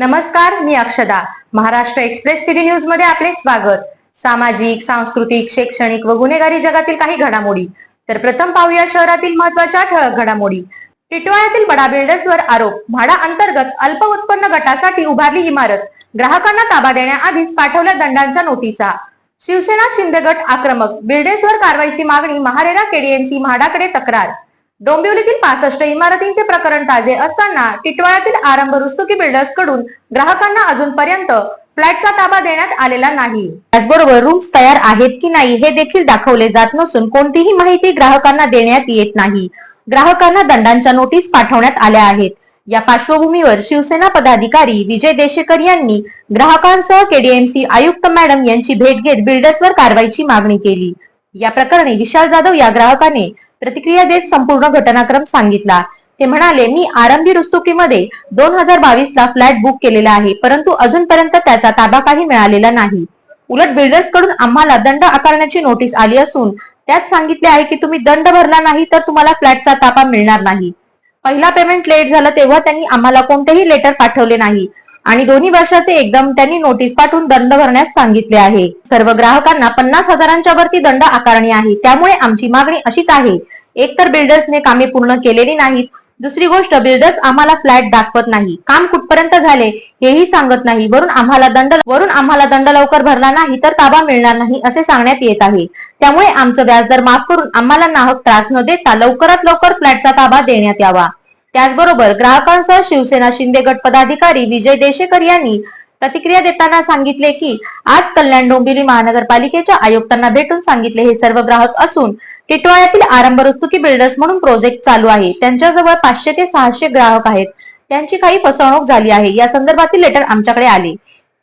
नमस्कार मी अक्षदा. Maharashtra express TV न्यूजमध्ये आपले स्वागत. सामाजिक सांस्कृतिक शैक्षणिक व गुन्हेगारी जगातील काही घडामोडी. तर प्रथम पाहूया शहरातील महत्त्वाच्या ठळक घडामोडी. टिटवाळ्यातील बडा बिल्डर्सवर आरोप. म्हाडा अंतर्गत अल्प उत्पन्न गटासाठी उभारली इमारत. ग्राहकांना ताबा देण्याआधीच पाठवल्या दंडांच्या नोटिसा. शिवसेना शिंदे गट आक्रमक. बिल्डर्सवर कारवाईची मागणी. महारेरा केडीएमसी म्हाडाकडे तक्रार. डोंबिवलीतील पासष्ट इमारतींचे प्रकरण ताजे असताना टिटवाळ्यातील आरंभ रुस्तुकी बिल्डर्सकडून ग्राहकांना अजूनपर्यंत फ्लॅटचा ताबा देण्यात आलेला नाही. त्याचबरोबर रूम्स तयार आहेत की नाही हे देखील दाखवले जात नसून कोणतीही माहिती ग्राहकांना देण्यात येत नाही. ग्राहकांना दंडांच्या नोटीस पाठवण्यात आल्या आहेत. या पार्श्वभूमीवर शिवसेना पदाधिकारी विजय देशेकर यांनी ग्राहकांसह केडीएमसी आयुक्त मॅडम यांची भेट घेत बिल्डर्सवर कारवाईची मागणी केली. या प्रकरणी विशाल जाधव या ग्राहकाने प्रतिक्रिया देत संपूर्ण घटनाक्रम सांगितला. ते म्हणाले मी आरंभी रुस्तुकीमध्ये दोन हजार बावीस ला फ्लॅट बुक केलेला आहे परंतु अजूनपर्यंत त्याचा ताबा काही मिळालेला नाही. उलट बिल्डर्सकडून आम्हाला दंड आकारण्याची नोटीस आली असून त्यात सांगितले आहे की तुम्ही दंड भरला नाही तर तुम्हाला फ्लॅटचा ताबा मिळणार नाही. पहिला पेमेंट लेट झालं तेव्हा त्यांनी आम्हाला कोणतेही लेटर पाठवले नाही. आणि दोन्ही वर्षाचे एकदम त्यांनी नोटीस पाठवून दंड भरण्यास सांगितले आहे. सर्व ग्राहकांना पन्नास हजारांच्या वरती दंड आकारणी आहे. त्यामुळे आमची मागणी अशीच आहे. एकतर बिल्डर्सने कामे पूर्ण केलेली नाहीत. दुसरी गोष्ट बिल्डर्स आम्हाला फ्लॅट दाखवत नाही. काम कुठपर्यंत झाले हेही सांगत नाही. वरून आम्हाला दंड वरून आम्हाला दंड लवकर भरला नाही तर ताबा मिळणार नाही असे सांगण्यात येत आहे. त्यामुळे आमचं व्याजदर माफ करून आम्हाला नाहक त्रास न देता लवकरात लवकर फ्लॅटचा ताबा देण्यात यावा. त्याचबरोबर ग्राहकांसह शिवसेना शिंदे गट पदाधिकारी विजय देशेकर यांनी प्रतिक्रिया देताना सांगितले की आज कल्याण डोंबिवली महानगरपालिकेच्या आयुक्तांना भेटून सांगितले हे सर्व ग्राहक असून टिटवाळ्यातील आरंभ रस्तुकी बिल्डर्स म्हणून प्रोजेक्ट चालू आहे. त्यांच्याजवळ पाचशे ते सहाशे ग्राहक आहेत. त्यांची काही फसवणूक झाली आहे. या संदर्भातील लेटर आमच्याकडे आले.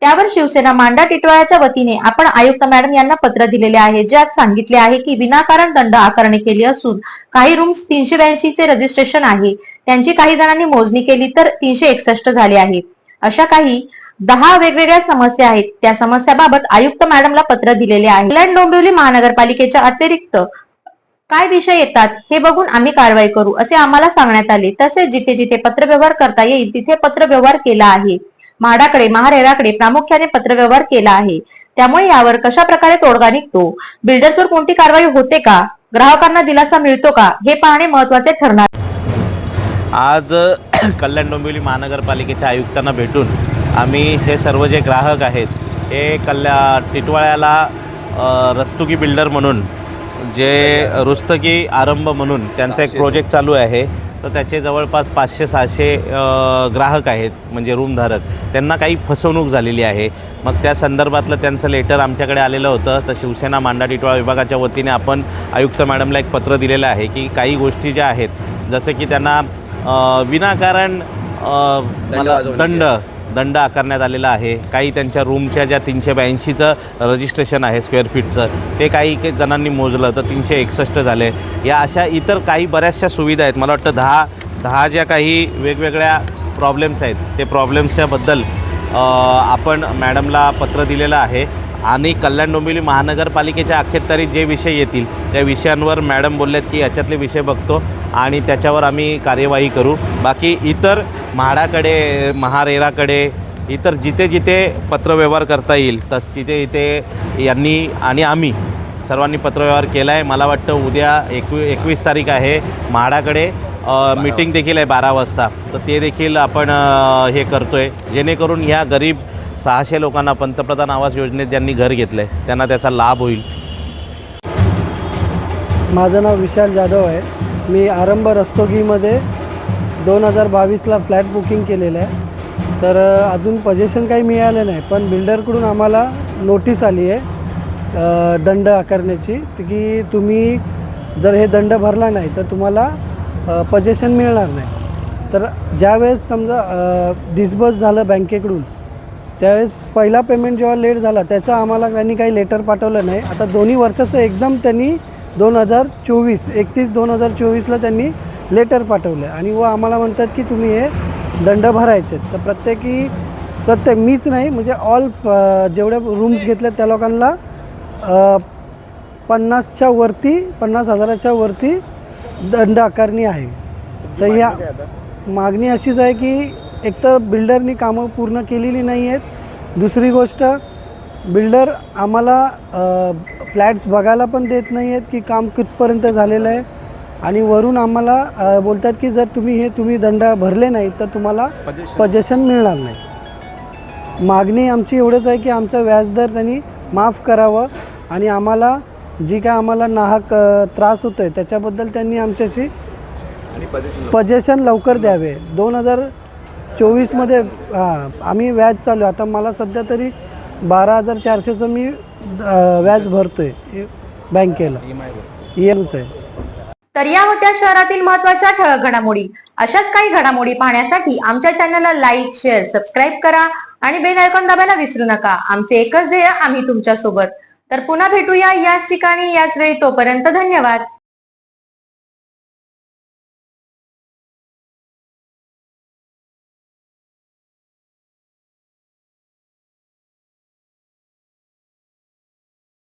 त्यावर शिवसेना मांडा टिटवाळ्याच्या वतीने आपण आयुक्त मॅडम यांना पत्र दिलेले आहे ज्यात सांगितले आहे की विनाकारण दंड आकारणी केली असून काही रूम्स तीनशे ब्याऐंशी चे रजिस्ट्रेशन आहे. त्यांची काही जणांनी मोजणी केली तर तीनशे एकसष्ट झाले आहे. अशा काही दहा वेगवेगळ्या समस्या आहेत. त्या समस्याबाबत आयुक्त मॅडमला पत्र दिलेले आहे. कल्याण डोंबिवली महानगरपालिकेच्या अतिरिक्त काय विषय येतात हे बघून आम्ही कारवाई करू असे आम्हाला सांगण्यात आले. तसेच जिथे जिथे पत्रव्यवहार करता येईल तिथे पत्रव्यवहार केला आहे. म्हाडाकडे महारेराकडे प्रामुख्याने पत्रव्यवहार केला आहे. त्यामुळे यावर कशा प्रकारे तोडगा निघतो? बिल्डर्सवर कोणती कारवाई होते का? ग्राहकांना दिलासा मिळतो का? हे पाहणे महत्त्वाचे ठरणार. आज कल्याण डोंबिवली महानगरपालिकेच्या आयुक्तांना भेटून आम्ही हे सर्व जे ग्राहक आहेत हे कल्या टिटवाळ्याला रस्तुकी बिल्डर म्हणून जे रुस्तकी आरंभ म्हणून त्यांचा एक प्रोजेक्ट चालू आहे तर त्याचे जवळपास पाचशे सहाशे ग्राहक आहेत म्हणजे रूमधारक त्यांना काही फसवणूक झालेली आहे. मग त्या संदर्भातलं त्यांचं लेटर आमच्याकडे आलेलं होतं. तर शिवसेना मांडा टिटवाळा विभागाच्या वतीने आपण आयुक्त मॅडमला एक पत्र दिलेलं आहे की काही गोष्टी ज्या आहेत जसं की त्यांना विनाकारण दंड दंड आकारण्यात आलेला आहे. काही त्यांच्या रूमच्या ज्या तीनशे ब्याऐंशीचं रजिस्ट्रेशन आहे स्क्वेअर फीटचं ते काही काही जणांनी मोजलं तर तीनशे एकसष्ट झाले. या अशा इतर काही बऱ्याचशा सुविधा आहेत. मला वाटतं दहा दहा ज्या काही वेगवेगळ्या प्रॉब्लेम्स आहेत ते प्रॉब्लेम्सच्याबद्दल आपण मॅडमला पत्र दिलेलं आहे. आणि कल्याण डोंबिवली महानगरपालिकेच्या अखेरतारीत जे विषय येतील त्या विषयांवर मॅडम बोलल्यात की याच्यातले विषय बघतो. आणि त्याच्यावर आम्ही कार्यवाही करू. बाकी इतर म्हाडाकडे महारेराकडे इतर जिथे जिथे पत्रव्यवहार करता येईल तर तिथे इथे यांनी आणि आम्ही सर्वांनी पत्रव्यवहार केला आहे मला वाटतं उद्या एकवी एकवीस तारीख आहे म्हाडाकडे. मीटिंग देखील आहे बारा वाजता. तर ते देखील आपण हे करतो आहे जेणेकरून ह्या गरीब सहाशे लोकांना पंतप्रधान आवास योजनेत ज्यांनी घर घेतलं आहे त्यांना त्याचा लाभ होईल. माझं नाव विशाल जाधव आहे. मी आरंभ रस्तोगीमध्ये दोन हजार बावीसला फ्लॅट बुकिंग केलेलं आहे. तर अजून पजेशन काही मिळालं नाही पण बिल्डरकडून आम्हाला नोटीस आली आहे दंड आकारण्याची. की तुम्ही जर हे दंड भरला नाही तर तुम्हाला पजेशन मिळणार नाही. तर ज्यावेळेस समजा डिस्बर्स झालं बँकेकडून त्यावेळेस पहिला पेमेंट जेव्हा लेट झाला त्याचं आम्हाला त्यांनी काही लेटर पाठवलं नाही. आता दोन्ही वर्षाचं एकदम त्यांनी दोन हजार चोवीस एकतीस दोन हजार चोवीसला त्यांनी लेटर पाठवलं. आणि व आम्हाला म्हणतात की तुम्ही हे दंड भरायचे तर प्रत्येकी प्रत्येक मीच नाही म्हणजे ऑल जेवढे रूम्स घेतले त्या लोकांना पन्नासच्या वरती पन्नास हजाराच्या वरती दंड आकारणी आहे. तर ह्या मागणी अशीच आहे की एकतर बिल्डरनी कामं पूर्ण केलेली नाही आहेत दुसरी गोष्ट बिल्डर आम्हाला फ्लॅट्स बघायला पण देत नाही आहेत की काम कुठपर्यंत झालेलं आहे. आणि वरून आम्हाला बोलतात की जर तुम्ही हे तुम्ही दंड भरले नाही तर तुम्हाला पजेशन मिळणार नाही. मागणी आमची एवढंच आहे की आमचा व्याजदर त्यांनी माफ करावं आणि आम्हाला जी काय आम्हाला नाहक त्रास होतो आहे त्याच्याबद्दल त्यांनी आमच्याशी पजेशन लवकर. द्यावे. दोन हजार चोवीसमध्ये हां आम्ही व्याज चालू आता मला सध्या तरी बारा हजार चारशेचं मी अ, व्याज भरतोय बँकेला. ई आहे. तर या होत्या शहरातील महत्त्वाच्या ठळक घडामोडी. अशाच काही घडामोडी पाहण्यासाठी आमच्या चॅनलला लाईक शेअर सबस्क्राईब करा आणि बेल आयकॉन दाबायला विसरू नका. आमचे एकच ध्येय आम्ही तुमच्यासोबत तर पुन्हा भेटूया याच ठिकाणी याच वेळी. तोपर्यंत धन्यवाद.